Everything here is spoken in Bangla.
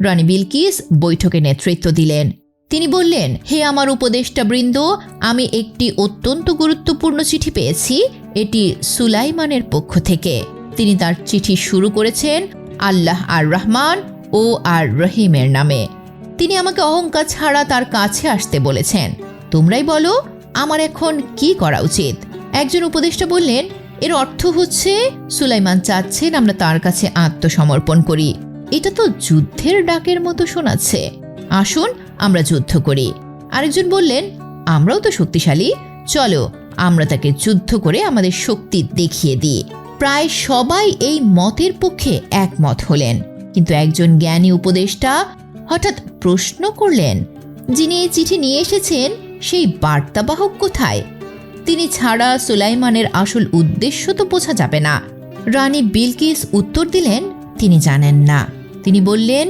রানী বিলকিস বৈঠকে নেতৃত্ব দিলেন। তিনি বললেন, হে আমার উপদেষ্টা বৃন্দ, আমি একটি অত্যন্ত গুরুত্বপূর্ণ চিঠি পেয়েছি, এটি সুলাইমানের পক্ষ থেকে। তিনি তার চিঠি শুরু করেছেন আল্লাহ আর রহমান ও আর রহিমের নামে। তিনি আমাকে অহংকার ছাড়া তার কাছে আসতে বলেছেন। তোমরাই বলো, আমার এখন কি করা উচিত? একজন উপদেষ্টা বললেন, এর অর্থ হচ্ছে, সুলাইমান চাচ্ছেন আমরা তার কাছে আত্মসমর্পণ করি। এটা তো যুদ্ধের ডাকের মতো শোনাচ্ছে। আসুন, আমরা যুদ্ধ করি। আরেকজন বললেন, আমরাও তো শক্তিশালী। চলো, আমরা তাকে যুদ্ধ করে আমাদের শক্তি দেখিয়ে দিই। প্রায় সবাই এই মতের পক্ষে একমত হলেন। কিন্তু একজন জ্ঞানী উপদেষ্টা হঠাৎ প্রশ্ন করলেন, যিনি এই চিঠি নিয়ে এসেছেন, সেই বার্তাবাহক কোথায়? তিনি ছাড়া সুলাইমানের আসল উদ্দেশ্য তো বোঝা যাবে না। রানী বিলকিস উত্তর দিলেন, তিনি জানেন না। তিনি বললেন